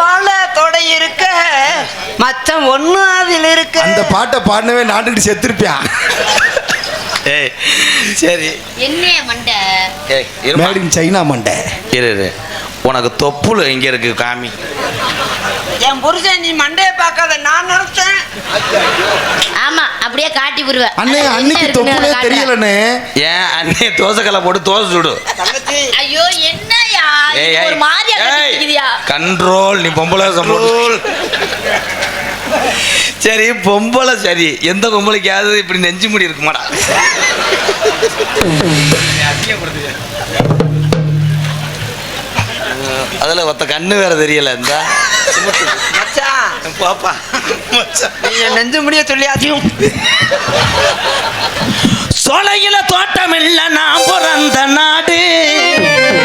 வாழ தொடை இருக்க. மச்சம் ஒண்ணு இருக்க. அந்த பாட்டை பாடினவே நாட்டுக்கிட்டு செத்துருப்பியான் சைனா மண்டை? உனக்கு தொப்புல எங்க இருக்கு காமி. என் புருஷன் நீ மண்டையை பார்க்காத நான் நினைச்சேன். ஆமா அப்படியே காட்டி புருவேன் அண்ணே அன்னைக்கு தொப்புல தெரியலனே ஏன் அண்ணே தோசை கல்ல போட்டு தோசை சுடு. ஐயோ என்னயா? கண்ட்ரோல் நீ பொம்பளை கண்ட்ரோல். சரி பொம்பளை சரி. எந்த பொம்பளைக்காவது இப்படி நெஞ்சு முடி இருக்குமாடா. அதில் ஒத்த கண்ணு வேற தெரியல இந்த. பாப்பா. நெஞ்சு முடிய சொல்லியாச்சும் சோலையில தோட்டம்